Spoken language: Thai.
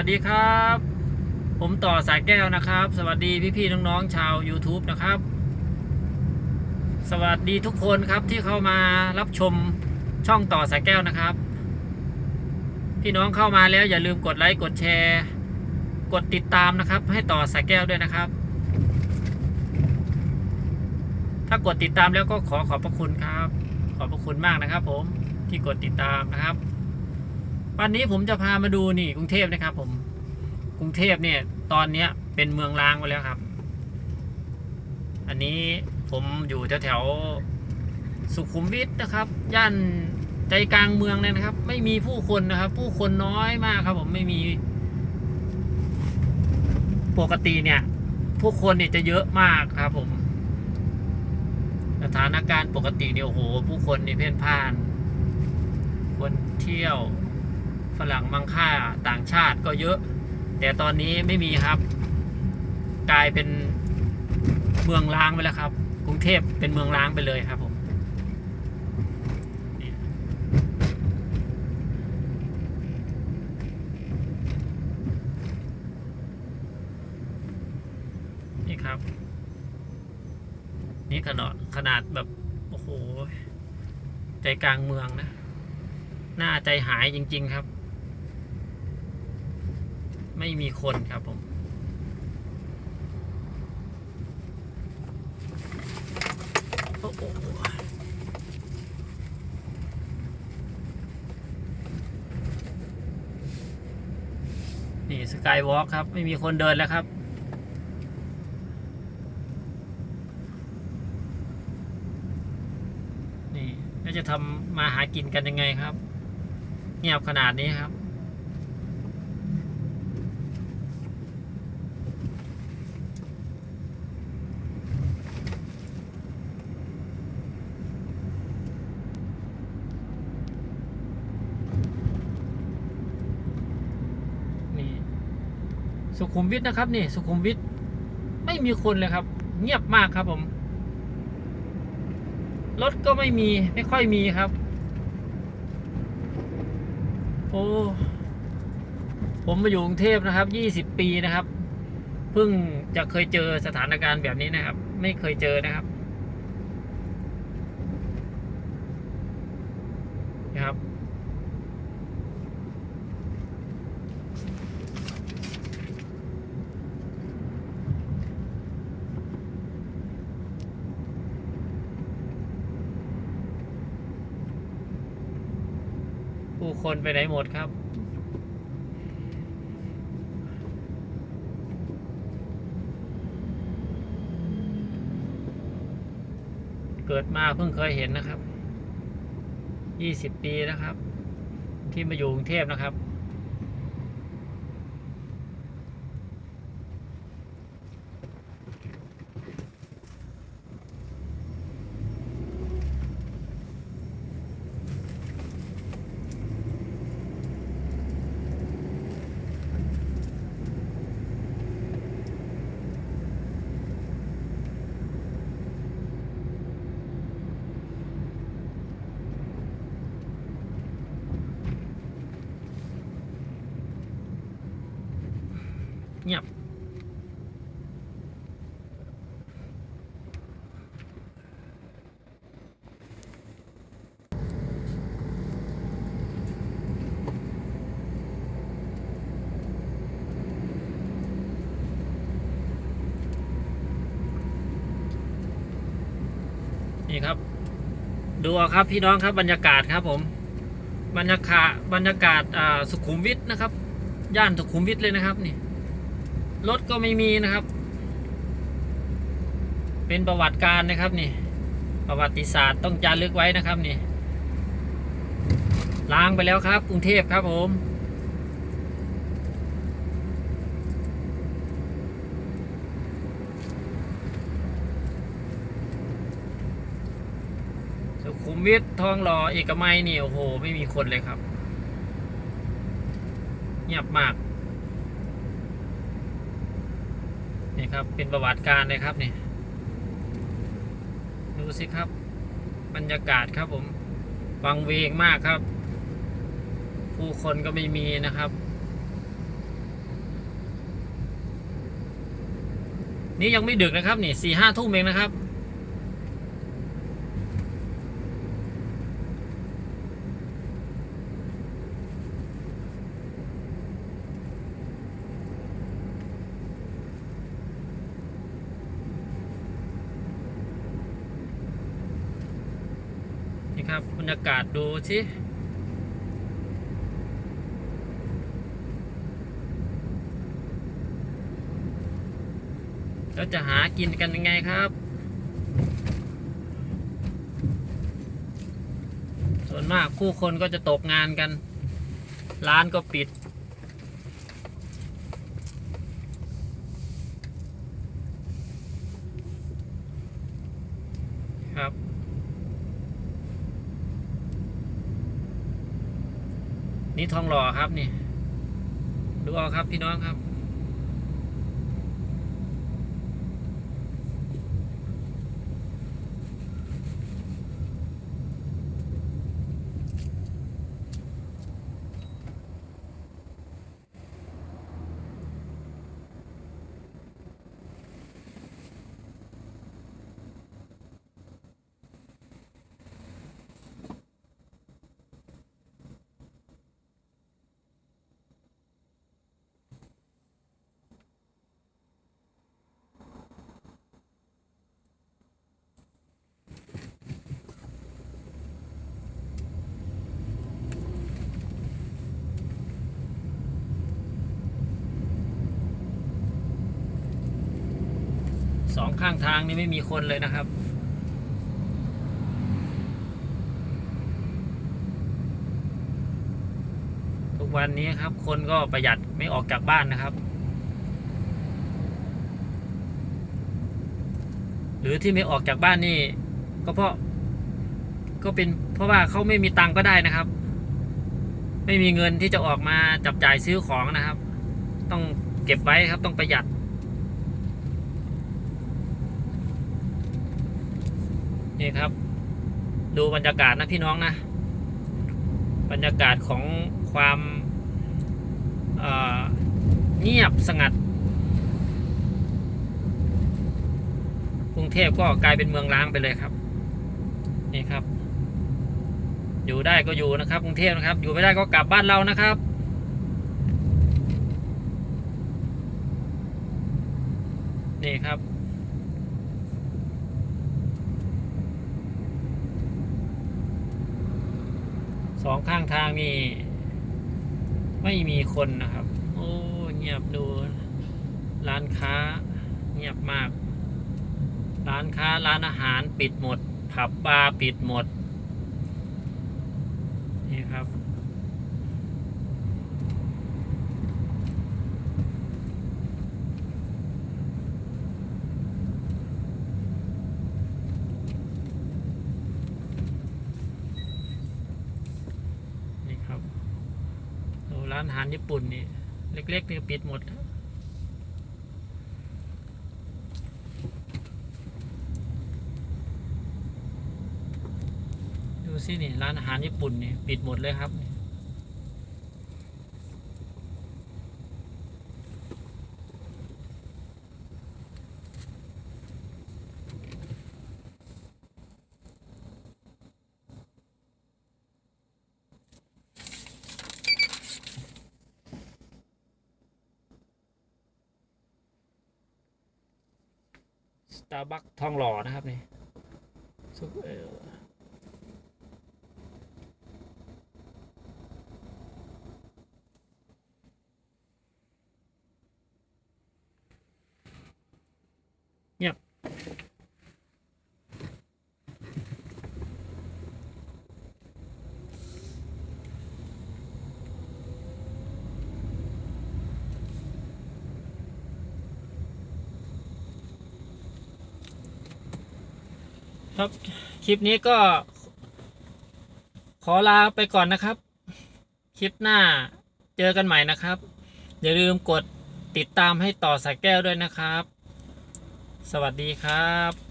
วัสดีครับ ผมต่อสายแก้วนะครับ สวัสดีพี่ๆน้องๆชาว YouTube นะครับ สวัสดีทุกคนครับที่เข้ามารับชมช่องต่อสายแก้วนะครับ พี่น้องเข้ามาแล้วอย่าลืมกดไลค์กดแชร์ กดติดตามนะครับ ให้ต่อสายแก้วด้วยนะครับ ถ้ากดติดตามแล้วก็ขอขอบพระคุณครับ ขอบพระคุณมากนะครับ ผมที่กดติดตามนะครับ วันนี้ผมจะพามาดูนี่กรุงเทพนะครับ ผม กรุงเทพเนี่ย ตอนเนี้ย เป็นเมืองร้างไปแล้วครับ อันนี้ผมอยู่แถวแถวๆสุขุมวิทนะครับ ย่านใจกลางเมืองเลยนะครับ ไม่มีผู้คนนะครับ ผู้คนน้อยมากครับ ผมไม่มี ปกติเนี่ย ผู้คนเนี่ยจะเยอะมากครับ ผมสถานการณ์ปกติเนี่ยโอ้โห ผู้คนนี่เพ่นพ่าน คนเที่ยว ฝรั่งมังค่าต่างชาติก็เยอะ แต่ตอนนี้ไม่มีครับ กลายเป็นเมืองล้างไปแล้วครับ กรุงเทพเป็นเมืองล้างไปเลยครับผมนี่ครับ นี่ขนาดขนาดแบบ โอ้โห ใจกลางเมืองนะน่าใจหายจริง ๆ ครับ ไม่มีคนครับผม โอ้โหนี่สกายวอล์กครับ ไม่มีคนเดินแล้วครับนี่แล้วจะทำมาหากินกันยังไงครับ เงียบขนาดนี้ครับ นี่ สุขุมวิทนะครับนี่สุขุมวิทไม่มีคนเลยครับ เงียบมากครับผม รถก็ไม่มีไม่ค่อยมีครับ โอ้ผมมาอยู่กรุงเทพนะครับยี่สิบปีนะครับ เพิ่งจะเคยเจอสถานการณ์แบบนี้นะครับ ไม่เคยเจอนะครับ คนไปไหนหมดครับ เกิดมาเพิ่งเคยเห็นนะครับยี่สิบปีนะครับ ที่มาอยู่กรุงเทพนะครับ เงียบนี่ครับ ดูครับพี่น้องครับบรรยากาศครับผม บรรยากาศบรรยากาศสุขุมวิทนะครับ ย่านสุขุมวิทเลยนะครับนี่ รถก็ไม่มีนะครับ เป็นประวัติการนะครับนี่ ประวัติศาสตร์ต้องจารึกไว้นะครับนี่ล้างไปแล้วครับ กรุงเทพครับผมสุขุมวิททองหล่อเอกมัยนี่โอ้โห ไม่มีคนเลยครับ เงียบมาก่ครับ เป็นประวัติการเลยครับนี่ ดูสิครับ บรรยากาศครับผมวังเวงมากครับ ผู้คนก็ไม่มีนะครับ นี่ยังไม่ดึกนะครับ นี่สี่ห้าทุ่มเองนะครับ ครับบรรยากาศดูสิแล้วจะหากินกันยังไงครับส่วนมากผู้คนก็จะตกงานกัน ร้านก็ปิด ครับ นี่ทองหล่อครับนี่ ดูเอาครับพี่น้องครับ สองข้างทางนี่ไม่มีคนเลยนะครับ ทุกวันนี้ครับ คนก็ประหยัดไม่ออกจากบ้านนะครับ หรือที่ไม่ออกจากบ้านนี่ ก็เพราะ ก็เป็นเพราะว่าเขาไม่มีตังก็ได้นะครับ ไม่มีเงินที่จะออกมาจับจ่ายซื้อของนะครับ ต้องเก็บไว้ครับต้องประหยัด นี่ครับ ดูบรรยากาศนะพี่น้องนะ บรรยากาศของความเงียบสงัด กรุงเทพก็กลายเป็นเมืองร้างไปเลยครับ นี่ครับ อยู่ได้ก็อยู่นะครับ กรุงเทพนะครับ อยู่ไม่ได้ก็กลับบ้านเรานะครับนี่ครับ องข้างทางนี่ไม่มีคนนะครับ โอ้เงียบดู ร้านค้า เงียบมาก ร้านค้าร้านอาหารปิดหมด ผับบาร์ปิดหมด นี่ครับ นี่ครับโอ้ ร้านอาหารญี่ปุ่นนี่ เล็กๆนี่ปิดหมดดูสินี่ร้านอาหารญี่ปุ่นนี่ปิดหมดเลยครับ ส ตาร์บัคทองหล่อนะครับนี่ซุปเอ่อเงียบ ครับคลิปนี้ก็ ขอลาไปก่อนนะครับ คลิปหน้าเจอกันใหม่นะครับ อย่าลืมกดติดตามให้ต่อสายแก้วด้วยนะครับ สวัสดีครับ